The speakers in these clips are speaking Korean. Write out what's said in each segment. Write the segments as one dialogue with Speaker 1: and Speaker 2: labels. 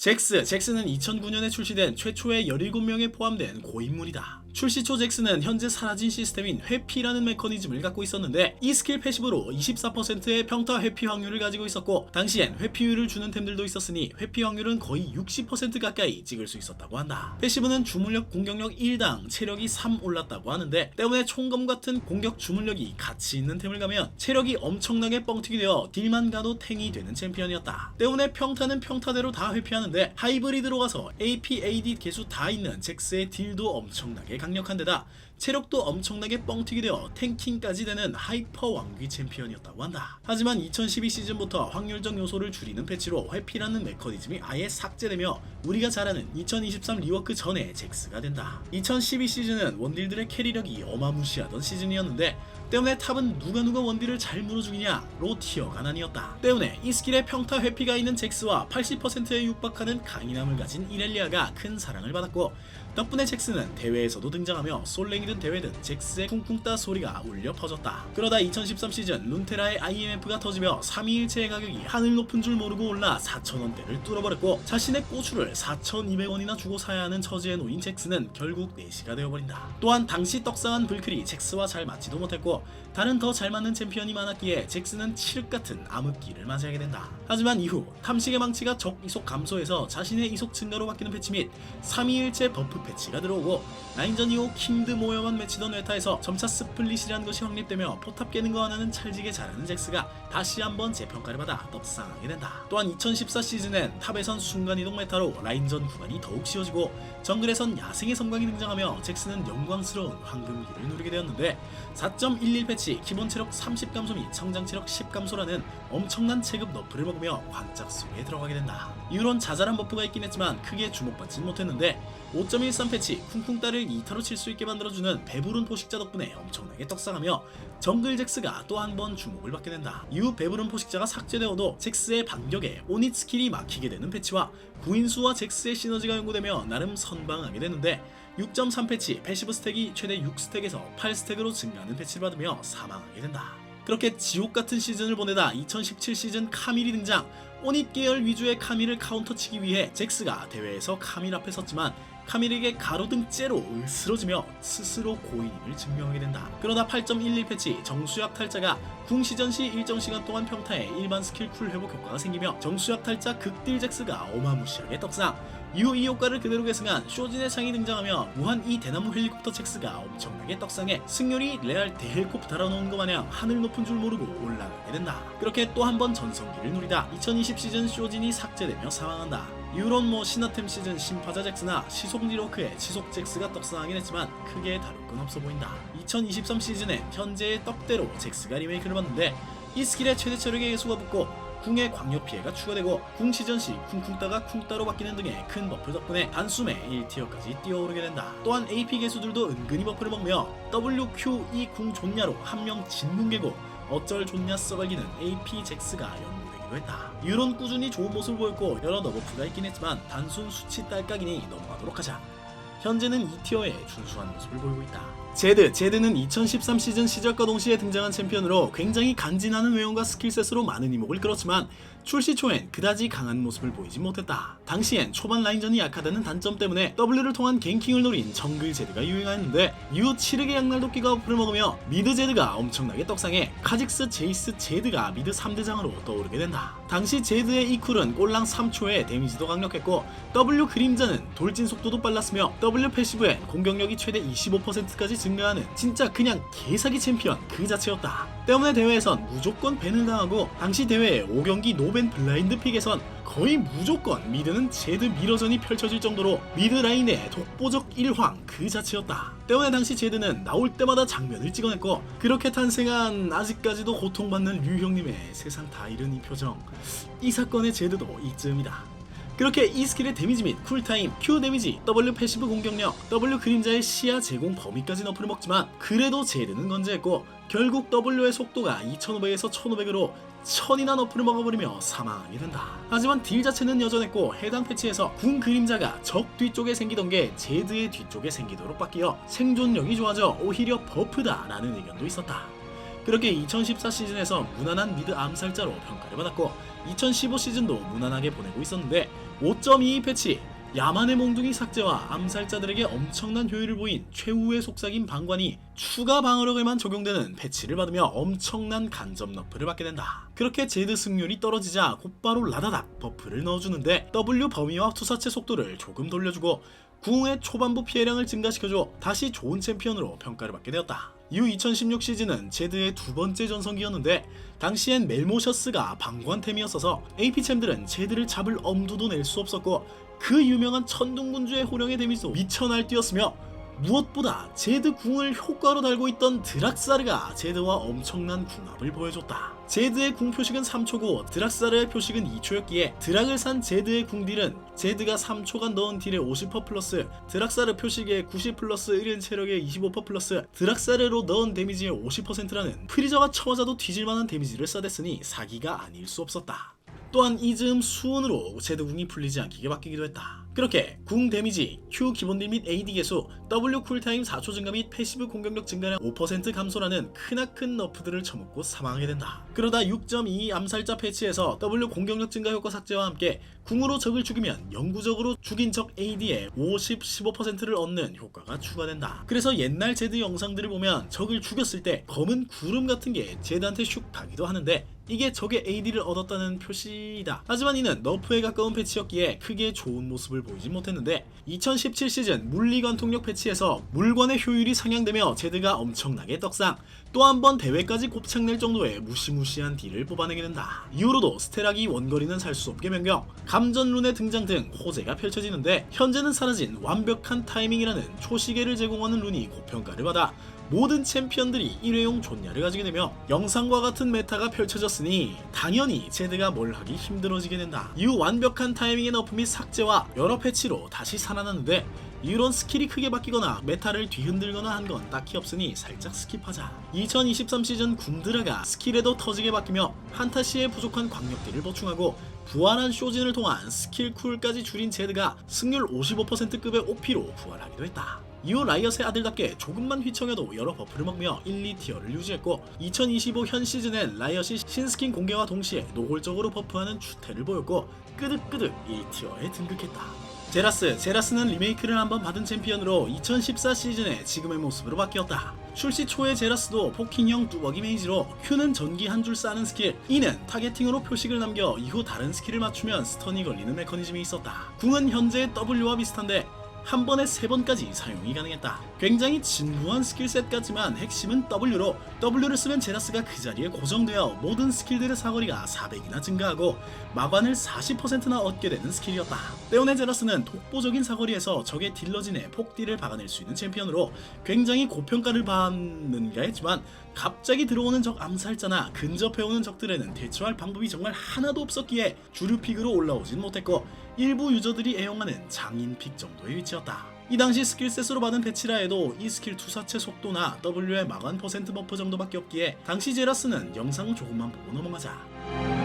Speaker 1: 잭스, 잭스는 2009년에 출시된 최초의 17명에 포함된 고인물이다. 출시 초 잭스는 현재 사라진 시스템인 회피라는 메커니즘을 갖고 있었는데 이 스킬 패시브로 24%의 평타 회피 확률을 가지고 있었고 당시엔 회피율을 주는 템들도 있었으니 회피 확률은 거의 60% 가까이 찍을 수 있었다고 한다. 패시브는 주물력 공격력 1당 체력이 3 올랐다고 하는데 때문에 총검 같은 공격 주물력이 가치 있는 템을 가면 체력이 엄청나게 뻥튀기 되어 딜만 가도 탱이 되는 챔피언이었다. 때문에 평타는 평타대로 다 회피하는데 하이브리드로 가서 AP, AD 개수 다 있는 잭스의 딜도 엄청나게 강력한 데다 체력도 엄청나게 뻥튀기 되어 탱킹까지 되는 하이퍼 왕귀 챔피언이었다고 한다. 하지만 2012 시즌부터 확률적 요소를 줄이는 패치로 회피라는 메커니즘이 아예 삭제되며 우리가 잘 아는 2023 리워크 전에 잭스가 된다. 2012 시즌은 원딜들의 캐리력이 어마무시하던 시즌이었는데 때문에 탑은 누가 누가 원딜을 잘 물어주기냐로 티어가 나뉘었다. 때문에 이 스킬에 평타 회피가 있는 잭스와 80%에 육박하는 강인함을 가진 이렐리아가 큰 사랑을 받았고 덕분에 잭스는 대회에서도 등장하며 솔랭이든 대회든 잭스의 쿵쿵따 소리가 울려 퍼졌다. 그러다 2013 시즌 룬테라의 IMF가 터지며 3위일체의 가격이 하늘 높은 줄 모르고 올라 4,000원대를 뚫어버렸고 자신의 꼬추를 4,200원이나 주고 사야 하는 처지에 놓인 잭스는 결국 내시가 되어버린다. 또한 당시 떡상한 불클이 잭스와 잘 맞지도 못했고 다른 더 잘 맞는 챔피언이 많았기에 잭스는 칠흑 같은 암흑기를 맞이하게 된다. 하지만 이후 탐식의 망치가 적 이속 감소해서 자신의 이속 증가로 바뀌는 패치 및 3위일체 버프 패치가 들어오고 라인전 이후 킹드 모여만 맺히던 외타에서 점차 스플릿이라는 것이 확립되며 포탑 깨는 거 하나는 찰지게 잘하는 잭스가 다시 한번 재평가를 받아 떡상하게 된다. 또한 2014 시즌엔 탑에선 순간이동 메타로 라인전 구간이 더욱 쉬워지고 정글에선 야생의 섬광이 등장하며 잭스는 영광스러운 황금기를 누리게 되었는데 4.11 패치 기본 체력 30 감소 및 성장 체력 10 감소라는 엄청난 체급 너프를 먹으며 관짝 속에 들어가게 된다. 이후론 자잘한 버프가 있긴 했지만 크게 주목받진 못했는데 5.13 패치 쿵쿵따를 2타로 칠 수 있게 만들어주는 배부른 포식자 덕분에 엄청나게 떡상하며 정글 잭스가 또 한 번 주목을 받게 된다. 이후 배부른 포식자가 삭제되어도 잭스의 반격에 오닛 스킬이 막히게 되는 패치와 구인수와 잭스의 시너지가 연구되며 나름 선방하게 되는데 6.3 패치 패시브 스택이 최대 6스택에서 8스택으로 증가하는 패치를 받으며 사망하게 된다. 그렇게 지옥 같은 시즌을 보내다 2017 시즌 카밀이 등장. 오닛 계열 위주의 카밀을 카운터치기 위해 잭스가 대회에서 카밀 앞에 섰지만 카밀에게 가로등 째로 으스러지며 스스로 고인임을 증명하게 된다. 그러다 8.11 패치 정수약 탈자가 궁 시전 시 일정 시간 동안 평타에 일반 스킬 쿨 회복 효과가 생기며 정수약 탈자 극딜 잭스가 어마무시하게 떡상. 이후 이 효과를 그대로 계승한 쇼진의 창이 등장하며 무한 이 대나무 헬리콥터 잭스가 엄청나게 떡상해 승률이 레알 대헬콥 달아놓은 것 마냥 하늘 높은 줄 모르고 올라가게 된다. 그렇게 또 한 번 전성기를 누리다 2020 시즌 쇼진이 삭제되며 사망한다. 이후론 뭐 신화템 시즌 심파자 잭스나 시속 리로크의 지속 잭스가 떡상하긴 했지만 크게 다룰 건 없어 보인다. 2023 시즌엔 현재의 떡대로 잭스가 리메이크를 받는데 이 스킬에 최대 체력의 개수가 붙고 궁의 광역 피해가 추가되고 궁 시전 시 쿵쿵따가 쿵따로 바뀌는 등의 큰 버프 덕분에 단숨에 1티어까지 뛰어오르게 된다. 또한 AP 개수들도 은근히 버프를 먹으며 WQ 이궁 좋냐로 한 명 진뭉개고 어쩔 좋냐 써갈기는 AP 잭스가 연구되기도 했다. 이런 꾸준히 좋은 모습을 보였고 여러 너버프가 있긴 했지만 단순 수치 딸깍이니 넘어가도록 하자. 현재는 2티어에 준수한 모습을 보이고 있다. 제드, 제드는 2013 시즌 시절과 동시에 등장한 챔피언으로 굉장히 간지나는 외형과 스킬셋으로 많은 이목을 끌었지만 출시 초엔 그다지 강한 모습을 보이지 못했다. 당시엔 초반 라인전이 약하다는 단점 때문에 W를 통한 갱킹을 노린 정글 제드가 유행하였는데 이후 치르게 양날 도끼가 어플을 먹으며 미드 제드가 엄청나게 떡상해 카직스, 제이스, 제드가 미드 3대장으로 떠오르게 된다. 당시 제드의 이 쿨은 꼴랑 3초에 데미지도 강력했고 W 그림자는 돌진 속도도 빨랐으며 W 패시브엔 공격력이 최대 25%까지 증가하는 진짜 그냥 개사기 챔피언 그 자체였다. 때문에 대회에선 무조건 밴을 당하고 당시 대회 5경기 노벤 블라인드 픽에선 거의 무조건 미드는 제드 미러전이 펼쳐질 정도로 미드 라인의 독보적 일황 그 자체였다. 때문에 당시 제드는 나올 때마다 장면을 찍어냈고 그렇게 탄생한 아직까지도 고통받는 류 형님의 세상 다 잃은 이 표정 이 사건의 제드도 이쯤이다. 그렇게 이 스킬의 데미지 및 쿨타임, Q 데미지, W 패시브 공격력, W 그림자의 시야 제공 범위까지 너프를 먹지만 그래도 제드는 건재했고 결국 W의 속도가 2500에서 1500으로 천이나 너프를 먹어버리며 사망하게 된다. 하지만 딜 자체는 여전했고 해당 패치에서 궁 그림자가 적 뒤쪽에 생기던 게 제드의 뒤쪽에 생기도록 바뀌어 생존력이 좋아져 오히려 버프다 라는 의견도 있었다. 그렇게 2014 시즌에서 무난한 미드 암살자로 평가를 받았고 2015 시즌도 무난하게 보내고 있었는데 5.22 패치 야만의 몽둥이 삭제와 암살자들에게 엄청난 효율을 보인 최후의 속삭임 방관이 추가 방어력에만 적용되는 패치를 받으며 엄청난 간접 너프를 받게 된다. 그렇게 제드 승률이 떨어지자 곧바로 라다닥 버프를 넣어주는데 W 범위와 투사체 속도를 조금 돌려주고 궁의 초반부 피해량을 증가시켜줘 다시 좋은 챔피언으로 평가를 받게 되었다. 이후 2016 시즌은 제드의 두 번째 전성기였는데 당시엔 멜모셔스가 방관템이었어서 AP챔들은 제드를 잡을 엄두도 낼 수 없었고 그 유명한 천둥군주의 호령의 데미지도 미쳐 날뛰었으며 무엇보다 제드 궁을 효과로 달고 있던 드락사르가 제드와 엄청난 궁합을 보여줬다. 제드의 궁 표식은 3초고 드락사르의 표식은 2초였기에 드락을 산 제드의 궁 딜은 제드가 3초간 넣은 딜의 50% 플러스 드락사르 표식의 90 플러스 1인 체력의 25% 플러스 드락사르로 넣은 데미지의 50%라는 프리저가 쳐맞아도 뒤질만한 데미지를 써댔으니 사기가 아닐 수 없었다. 또한 이즈음 수은으로 제드궁이 풀리지 않게 바뀌기도 했다. 그렇게 궁 데미지, Q 기본 딜 및 AD 개수, W 쿨타임 4초 증가 및 패시브 공격력 증가량 5% 감소라는 크나큰 너프들을 처먹고 사망하게 된다. 그러다 6.22 암살자 패치에서 W 공격력 증가 효과 삭제와 함께 궁으로 적을 죽이면 영구적으로 죽인 적 AD의 50, 15%를 얻는 효과가 추가된다. 그래서 옛날 제드 영상들을 보면 적을 죽였을 때 검은 구름 같은 게 제드한테 슉 가기도 하는데 이게 적의 AD를 얻었다는 표시이다. 하지만 이는 너프에 가까운 패치였기에 크게 좋은 모습을 보이지 못했는데 2017 시즌 물리관 통력 패치에서 물관의 효율이 상향되며 제드가 엄청나게 떡상 또 한 번 대회까지 곱창낼 정도의 무시무시한 딜을 뽑아내게 된다. 이후로도 스테락이 원거리는 살 수 없게 변경, 감전룬의 등장 등 호재가 펼쳐지는데 현재는 사라진 완벽한 타이밍이라는 초시계를 제공하는 룬이 고평가를 받아 모든 챔피언들이 일회용 존야를 가지게 되며 영상과 같은 메타가 펼쳐졌으니 당연히 제드가 뭘 하기 힘들어지게 된다. 이후 완벽한 타이밍의 너프 및 삭제와 여러 패치로 다시 살아났는데 이런 스킬이 크게 바뀌거나 메타를 뒤흔들거나 한 건 딱히 없으니 살짝 스킵하자. 2023 시즌 궁드라가 스킬에도 터지게 바뀌며 한타시에 부족한 광역딜을 보충하고 부활한 쇼진을 통한 스킬 쿨까지 줄인 제드가 승률 55%급의 OP로 부활하기도 했다. 이후 라이엇의 아들답게 조금만 휘청해도 여러 버프를 먹며 1, 2티어를 유지했고 2025 현 시즌엔 라이엇이 신스킨 공개와 동시에 노골적으로 버프하는 추태를 보였고 끄득끄득 1티어에 등극했다. 제라스, 제라스는 리메이크를 한번 받은 챔피언으로 2014 시즌에 지금의 모습으로 바뀌었다. 출시 초의 제라스도 포킹형 뚜벅 이 메이지로 Q는 전기 한줄 쏴는 스킬, E는 타겟팅으로 표식을 남겨 이후 다른 스킬을 맞추면 스턴이 걸리는 메커니즘이 있었다. 궁은 현재의 W와 비슷한데 한 번에 세 번까지 사용이 가능했다. 굉장히 진부한 스킬셋 같지만 핵심은 W로 W를 쓰면 제라스가 그 자리에 고정되어 모든 스킬들의 사거리가 400이나 증가하고 마관을 40%나 얻게 되는 스킬이었다. 때문에 제라스는 독보적인 사거리에서 적의 딜러진의 폭딜을 박아낼 수 있는 챔피언으로 굉장히 고평가를 받는가 했지만 갑자기 들어오는 적 암살자나 근접해오는 적들에는 대처할 방법이 정말 하나도 없었기에 주류 픽으로 올라오진 못했고 일부 유저들이 애용하는 장인 픽 정도의 위치였다. 이 당시 스킬셋으로 받은 패치라 해도 이 스킬 투사체 속도나 W의 마관 퍼센트 버프 정도밖에 없기에 당시 제라스는 영상 조금만 보고 넘어가자.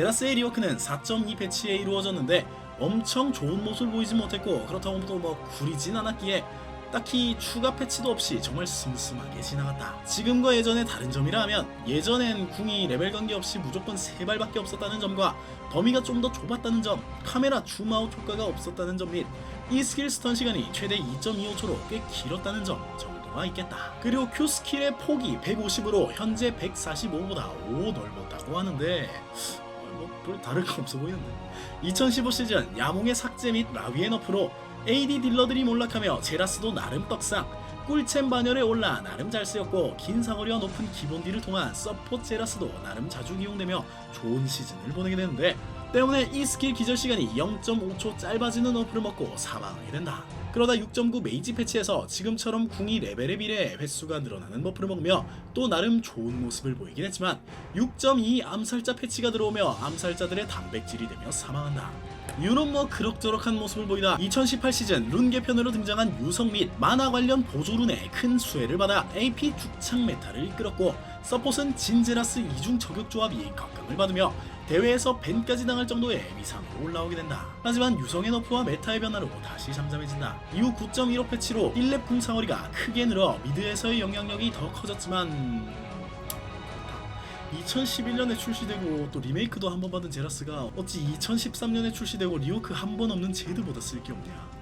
Speaker 1: 제라스 의 리워크는 4.2 패치에 이루어졌는데 엄청 좋은 모습을 보이진 못했고 그렇다고 또 뭐 구리진 않았기에 딱히 추가 패치도 없이 정말 슴슴하게 지나갔다. 지금과 예전의 다른 점이라 하면 예전엔 궁이 레벨 관계없이 무조건 3발밖에 없었다는 점과 범위가 좀 더 좁았다는 점, 카메라 줌아웃 효과가 없었다는 점 및 이 스킬 스턴 시간이 최대 2.25초로 꽤 길었다는 점 정도가 있겠다. 그리고 Q 스킬의 폭이 150으로 현재 145보다 5 넓었다고 하는데 뭐별 다를 거 없어 보이는데 2015 시즌 야몽의 삭제 및 라위의 너프로 AD 딜러들이 몰락하며 제라스도 나름 떡상 꿀챔 반열에 올라 나름 잘 쓰였고 긴 사거리와 높은 기본 딜을 통한 서포트 제라스도 나름 자주 이용되며 좋은 시즌을 보내게 되는데 때문에 이 스킬 기절 시간이 0.5초 짧아지는 어플을 먹고 사망하게 된다. 그러다 6.9 메이지 패치에서 지금처럼 궁이 레벨에 비례해 횟수가 늘어나는 버프를 먹으며 또 나름 좋은 모습을 보이긴 했지만 6.2 암살자 패치가 들어오며 암살자들의 단백질이 되며 사망한다. 유는 뭐 그럭저럭한 모습을 보이다 2018 시즌 룬 개편으로 등장한 유성 및 만화 관련 보조룬에 큰 수혜를 받아 AP 죽창 메타를 이끌었고 서폿은 진제라스 이중 저격 조합이 각광을 받으며 대회에서 밴까지 당할 정도의 위상으로 올라오게 된다. 하지만 유성의 너프와 메타의 변화로 다시 잠잠해진다. 이후 9.15 패치로 1렙 궁상거리가 크게 늘어 미드에서의 영향력이 더 커졌지만 2011년에 출시되고 또 리메이크도 한 번 받은 제라스가 어찌 2013년에 출시되고 리오크 한 번 없는 제드보다 쓸 게 없냐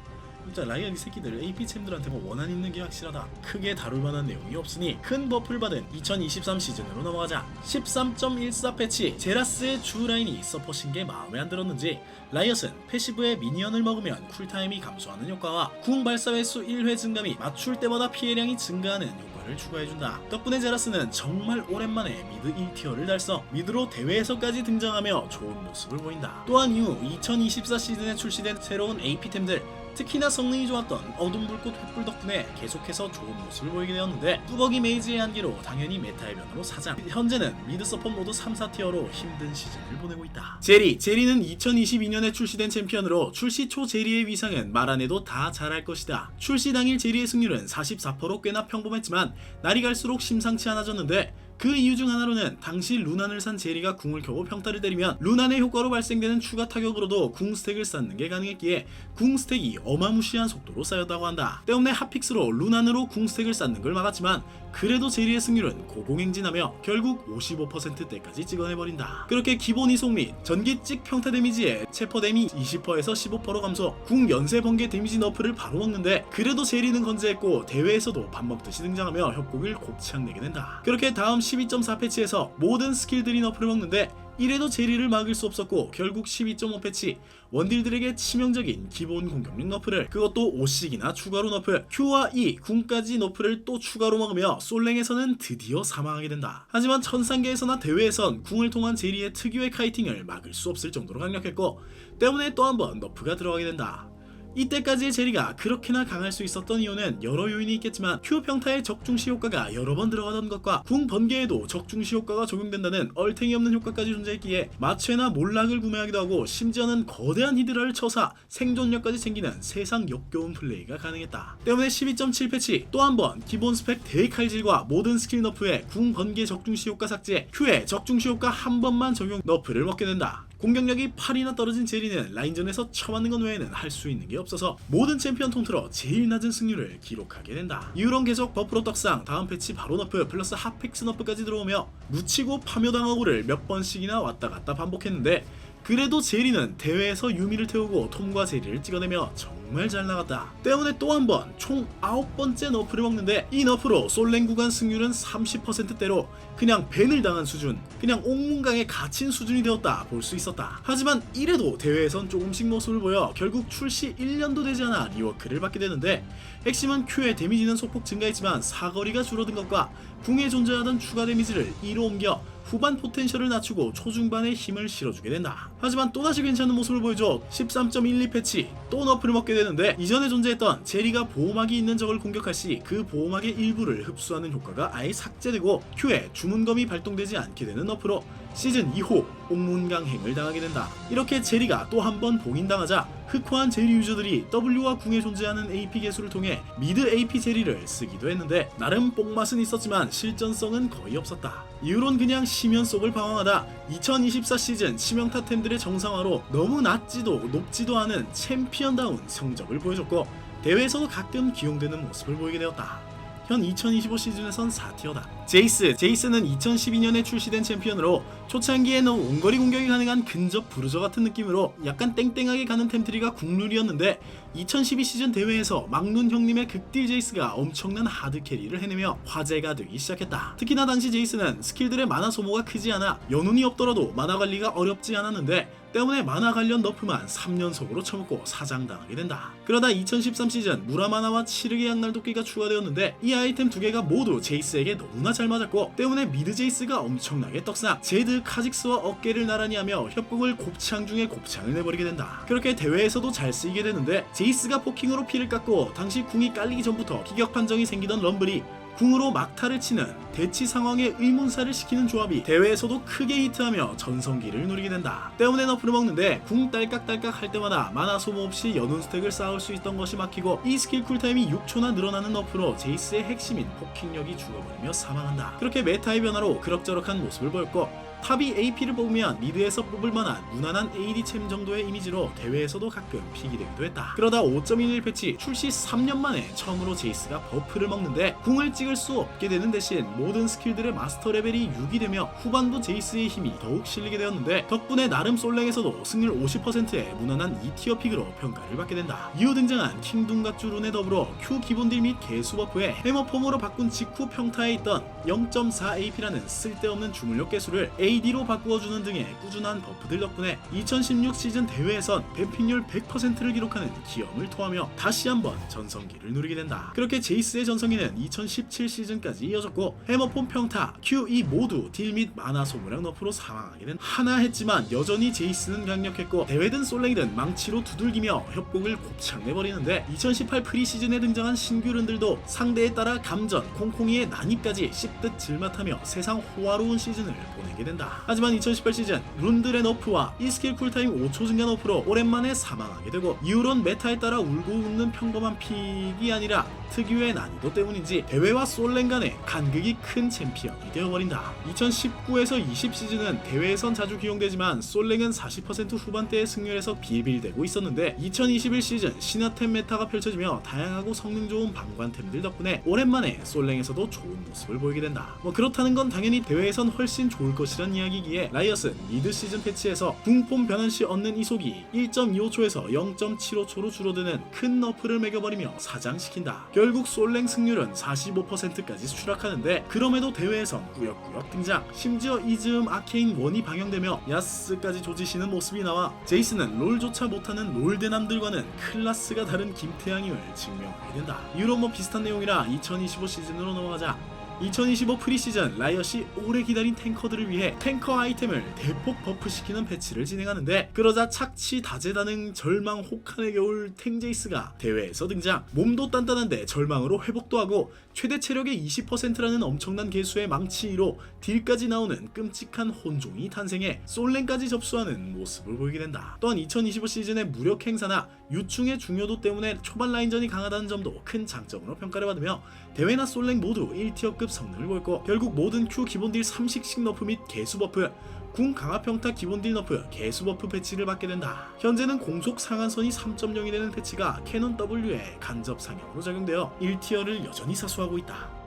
Speaker 1: 진짜 라이언 이 새끼들 AP챔들한테 뭐 원한 있는 게 확실하다 크게 다룰 만한 내용이 없으니 큰 버프를 받은 2023 시즌으로 넘어가자 13.14 패치 제라스의 주 라인이 서포신 게 마음에 안 들었는지 라이엇은 패시브에 미니언을 먹으면 쿨타임이 감소하는 효과와 궁 발사 횟수 1회 증감이 맞출 때마다 피해량이 증가하는 효과를 추가해준다. 덕분에 제라스는 정말 오랜만에 미드 1티어를 달성, 미드로 대회에서까지 등장하며 좋은 모습을 보인다. 또한 이후 2024 시즌에 출시된 새로운 AP템들 특히나 성능이 좋았던 어둠 불꽃 횃불 덕분에 계속해서 좋은 모습을 보이게 되었는데 뚜벅이 메이지의 한계로 당연히 메타의 변화로 사장. 현재는 미드 서폿 모두 3, 4티어로 힘든 시즌을 보내고 있다. 제리 제리는 2022년에 출시된 챔피언으로 출시 초 제리의 위상은 말 안 해도 다 잘할 것이다. 출시 당일 제리의 승률은 44%로 꽤나 평범했지만 날이 갈수록 심상치 않아졌는데 그 이유 중 하나로는 당시 루난을 산 제리가 궁을 켜고 평타를 때리면 루난의 효과로 발생되는 추가 타격으로도 궁 스택을 쌓는 게 가능했기에 궁 스택이 어마무시한 속도로 쌓였다고 한다. 때문에 핫픽스로 루난으로 궁 스택을 쌓는 걸 막았지만 그래도 제리의 승률은 고공행진하며 결국 55%대까지 찍어내버린다. 그렇게 기본 이속 및 전기 찍 평타 데미지에 체퍼 데미 20%에서 15% 감소, 궁 연쇄 번개 데미지 너프를 바로 먹는데 그래도 제리는 건재했고 대회에서도 밥 먹듯이 등장하며 협곡을 곱창 내게 된다. 그렇게 다음 12.4 패치에서 모든 스킬들이 너프를 먹는데 이래도 제리를 막을 수 없었고 결국 12.5 패치 원딜들에게 치명적인 기본 공격력 너프를 그것도 5씩이나 추가로 너프 Q와 E 궁까지 너프를 또 추가로 먹으며 솔랭에서는 드디어 사망하게 된다. 하지만 천상계에서나 대회에선 궁을 통한 제리의 특유의 카이팅을 막을 수 없을 정도로 강력했고 때문에 또 한 번 너프가 들어가게 된다. 이때까지의 제리가 그렇게나 강할 수 있었던 이유는 여러 요인이 있겠지만 Q 평타의 적중시 효과가 여러 번 들어가던 것과 궁 번개에도 적중시 효과가 적용된다는 얼탱이 없는 효과까지 존재했기에 마취나 몰락을 구매하기도 하고 심지어는 거대한 히드라를 쳐사 생존력까지 챙기는 세상 역겨운 플레이가 가능했다. 때문에 12.7 패치 또 한 번 기본 스펙 대칼질과 모든 스킬 너프에 궁 번개 적중시 효과 삭제 Q에 적중시 효과 한 번만 적용 너프를 먹게 된다. 공격력이 8이나 떨어진 제리는 라인전에서 쳐맞는 것 외에는 할 수 있는 게 없어서 모든 챔피언 통틀어 제일 낮은 승률을 기록하게 된다. 이후론 계속 버프로 떡상, 다음 패치 바로 너프, 플러스 핫픽스 너프까지 들어오며 묻히고 파묘당하고를 몇 번씩이나 왔다 갔다 반복했는데 그래도 제리는 대회에서 유미를 태우고 톰과 제리를 찍어내며 정 말 잘 나갔다. 때문에 또 한 번 총 9번째 너프를 먹는데 이 너프로 솔랭 구간 승률은 30%대로 그냥 밴을 당한 수준, 그냥 옥문강에 갇힌 수준이 되었다 볼 수 있었다. 하지만 이래도 대회에선 조금씩 모습을 보여 결국 출시 1년도 되지 않아 리워크를 받게 되는데 핵심은 Q의 데미지는 소폭 증가했지만 사거리가 줄어든 것과 궁에 존재하던 추가 데미지를 2로 옮겨 후반 포텐셜을 낮추고 초중반에 힘을 실어주게 된다. 하지만 또다시 괜찮은 모습을 보여줘 13.12 패치 또 너프를 먹게 되는데 이전에 존재했던 제리가 보호막이 있는 적을 공격할 시 그 보호막의 일부를 흡수하는 효과가 아예 삭제되고 Q에 주문검이 발동되지 않게 되는 너프로 시즌 2호 옥문강행을 당하게 된다. 이렇게 제리가 또 한 번 봉인당하자 흑화한 제리 유저들이 W와 궁에 존재하는 AP 개수를 통해 미드 AP 제리를 쓰기도 했는데 나름 뽕맛은 있었지만 실전성은 거의 없었다. 이후론 그냥 심연 속을 방황하다 2024 시즌 치명타템들의 정상화로 너무 낮지도 높지도 않은 챔피언다운 성적을 보여줬고 대회에서도 가끔 기용되는 모습을 보이게 되었다. 현 2025 시즌에선 4티어다. 제이스, 제이스는 2012년에 출시된 챔피언으로 초창기에는 원거리 공격이 가능한 근접 부르저 같은 느낌으로 약간 땡땡하게 가는 템트리가 국룰이었는데 2012 시즌 대회에서 막눈 형님의 극딜 제이스가 엄청난 하드 캐리를 해내며 화제가 되기 시작했다. 특히나 당시 제이스는 스킬들의 마나 소모가 크지 않아 연운이 없더라도 마나 관리가 어렵지 않았는데 때문에 만화 관련 너프만 3연속으로 처먹고 사장당하게 된다. 그러다 2013 시즌 무라마나와 치르게 양날 도끼가 추가되었는데 이 아이템 두 개가 모두 제이스에게 너무나 잘 맞았고 때문에 미드 제이스가 엄청나게 떡상 제드 카직스와 어깨를 나란히 하며 협곡을 곱창 중에 곱창을 내버리게 된다. 그렇게 대회에서도 잘 쓰이게 되는데 제이스가 포킹으로 피를 깎고 당시 궁이 깔리기 전부터 기격 판정이 생기던 럼블이 궁으로 막타를 치는 대치 상황에 의문사를 시키는 조합이 대회에서도 크게 히트하며 전성기를 누리게 된다. 때문에 너프를 먹는데 궁 딸깍딸깍 할 때마다 마나 소모 없이 연운 스택을 쌓을 수 있던 것이 막히고 이 스킬 쿨타임이 6초나 늘어나는 너프로 제이스의 핵심인 포킹력이 죽어버리며 사망한다. 그렇게 메타의 변화로 그럭저럭한 모습을 보였고 탑이 AP를 뽑으면 미드에서 뽑을 만한 무난한 AD 챔 정도의 이미지로 대회에서도 가끔 픽이 되기도 했다. 그러다 5.11 패치 출시 3년 만에 처음으로 제이스가 버프를 먹는데 궁을 찍을 수 없게 되는 대신 모든 스킬들의 마스터 레벨이 6이 되며 후반부 제이스의 힘이 더욱 실리게 되었는데 덕분에 나름 솔랭에서도 승률 50%의 무난한 2티어 픽으로 평가를 받게 된다. 이후 등장한 킹둥갓주 룬에 더불어 Q 기본 딜 및 개수 버프에 해머 폼으로 바꾼 직후 평타에 있던 0.4 AP라는 쓸데없는 주물력 개수를 AD로 바꾸어주는 등의 꾸준한 버프들 덕분에 2016 시즌 대회에선 뱀핑률 100%를 기록하는 기염을 토하며 다시 한번 전성기를 누리게 된다. 그렇게 제이스의 전성기는 2017 시즌까지 이어졌고 해머폼 평타, QE 모두 딜및 마나 소모량 너프로 사망하게 된 하나 했지만 여전히 제이스는 강력했고 대회든 솔랭이든 망치로 두들기며 협곡을 곱창 내버리는데 2018 프리시즌에 등장한 신규 룬들도 상대에 따라 감전, 콩콩이의 난입까지 씹듯 질맛하며 세상 호화로운 시즌을 보내게 된다. 하지만 2018 시즌 룬들의 너프와 이 스킬 쿨타임 5초 증가 너프로 오랜만에 사망하게 되고 이후론 메타에 따라 울고 웃는 평범한 픽이 아니라 특유의 난이도 때문인지 대회와 솔랭 간의 간극이 큰 챔피언이 되어버린다. 2019에서 20 시즌은 대회에선 자주 기용되지만 솔랭은 40% 후반대의 승률에서 비빌대고 있었는데 2021 시즌 신화템 메타가 펼쳐지며 다양하고 성능 좋은 방관템들 덕분에 오랜만에 솔랭에서도 좋은 모습을 보이게 된다. 뭐 그렇다는 건 당연히 대회에선 훨씬 좋을 것이란 이야기기에 라이엇은 미드 시즌 패치에서 궁폼 변환 시 얻는 이속이 1.25초에서 0.75초로 줄어드는 큰 너프를 매겨버리며 사장시킨다. 결국 솔랭 승률은 45%까지 추락하는데 그럼에도 대회에선 꾸역꾸역 등장. 심지어 이즈음 아케인 원이 방영되며 야스까지 조지시는 모습이 나와 제이스는 롤조차 못하는 롤대남들과는 클라스가 다른 김태양임을 증명하게 된다. 이후로 뭐 비슷한 내용이라 2025 시즌으로 넘어가자. 2025 프리시즌 라이엇이 오래 기다린 탱커들을 위해 탱커 아이템을 대폭 버프시키는 패치를 진행하는데 그러자 착취 다재다능 절망 혹한의 겨울 탱제이스가 대회에서 등장. 몸도 단단한데 절망으로 회복도 하고 최대 체력의 20%라는 엄청난 개수의 망치로 딜까지 나오는 끔찍한 혼종이 탄생해 솔랭까지 접수하는 모습을 보이게 된다. 또한 2025 시즌의 무력 행사나 유충의 중요도 때문에 초반 라인전이 강하다는 점도 큰 장점으로 평가를 받으며 대회나 솔랭 모두 1티어급 성능을 보였고 결국 모든 Q 기본 딜 3씩씩 너프 및 개수 버프 궁 강화 평타 기본 딜 너프 개수 버프 패치를 받게 된다. 현재는 공속 상한선이 3.0이 되는 패치가 캐논 W에 간접 상향으로 적용되어 1티어를 여전히 사수하고 있다.